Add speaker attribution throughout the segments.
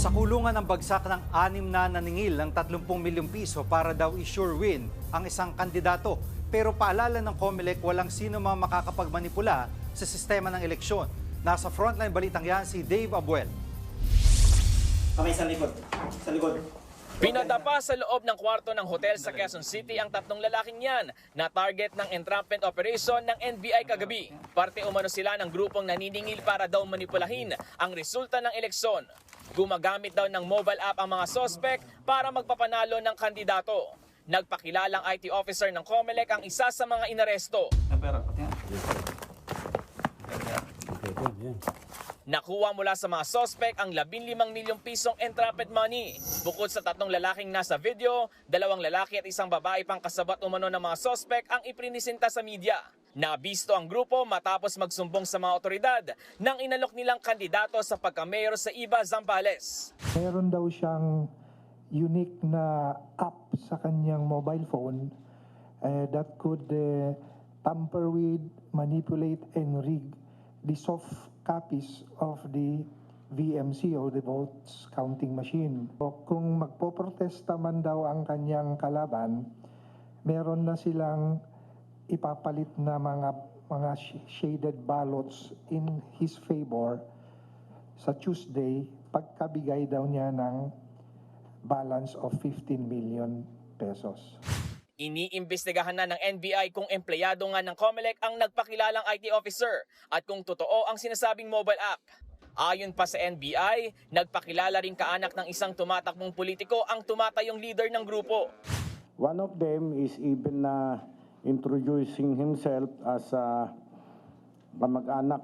Speaker 1: Sa kulungan ng bagsak ng anim na naningil ng 30 milyong piso para daw i-sure win ang isang kandidato. Pero paalala ng COMELEC, walang sino mang makakapagmanipula sa sistema ng eleksyon. Nasa frontline balitang yan si Dave Abuel.
Speaker 2: Okay, sa likod. Sa likod.
Speaker 3: Pinadapa sa loob ng kwarto ng hotel sa Quezon City ang tatlong lalaking yan na target ng entrapment operation ng NBI kagabi. Parte umano sila ng grupong naniningil para daw manipulahin ang resulta ng eleksyon. Gumagamit daw ng mobile app ang mga sospek para magpapanalo ng kandidato. Nagpakilalang IT officer ng COMELEC ang isa sa mga inaresto. Nakuha mula sa mga sospek ang 15 milyong pisong entrapment money. Bukod sa tatlong lalaking nasa video, dalawang lalaki at isang babae pang kasabot umano ng mga sospek ang iprinisinta sa media. Nabisto ang grupo matapos magsumbong sa mga otoridad nang inalok nilang kandidato sa pagka-mayor sa Iba, Zambales.
Speaker 4: Meron daw siyang unique na app sa kanyang mobile phone eh, that could eh, tamper with, manipulate, and rig the soft copies of the VMC or the votes counting machine. O kung magpoprotesta man daw ang kanyang kalaban, meron na silang ipapalit na mga mga sh- shaded ballots in his favor sa Tuesday pagkabigay daw niya ng balance of 15 million pesos.
Speaker 3: Iniimbestigahan na ng NBI kung empleyado nga ng COMELEC ang nagpakilalang IT officer at kung totoo ang sinasabing mobile app. Ayon pa sa NBI, nagpakilala rin kaanak ng isang tumatakbong politiko ang tumatayong leader ng grupo.
Speaker 5: One of them is even uh, introducing himself as a kamag-anak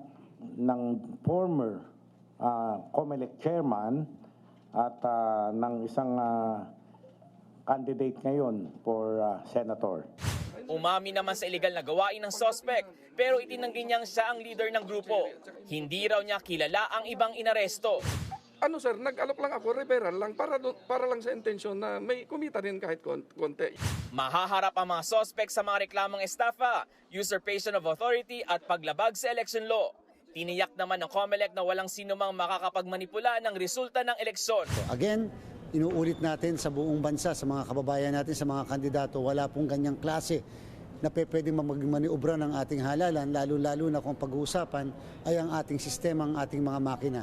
Speaker 5: ng former uh, COMELEC chairman at uh, ng isang uh, candidate ngayon for uh, senator.
Speaker 3: Umami naman sa illegal na gawain ng suspect pero itinanggi niyang siya ang leader ng grupo. Hindi raw niya kilala ang ibang inaresto.
Speaker 6: ano sir, nag-alok lang ako, referral lang, para, para lang sa intensyon na may kumita rin kahit kon- konti.
Speaker 3: Mahaharap ang mga suspect sa mga reklamong estafa, usurpation of authority at paglabag sa election law. Tiniyak naman ng COMELEC na walang sinumang makakapagmanipula ng resulta ng eleksyon.
Speaker 7: Again, inuulit natin sa buong bansa, sa mga kababayan natin, sa mga kandidato, wala pong ganyang klase na pwedeng magmaniobra ng ating halalan, lalo-lalo na kung pag-uusapan ay ang ating sistema, ang ating mga makina.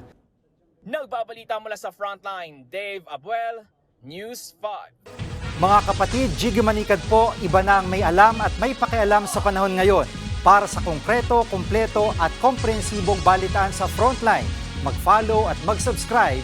Speaker 3: Nagbabalita mula sa Frontline, Dave Abuel, News 5.
Speaker 1: Mga kapatid, Jiggy Manikad po, iba na ang may alam at may pakialam sa panahon ngayon. Para sa konkreto, kumpleto at komprehensibong balitaan sa Frontline, mag-follow at mag-subscribe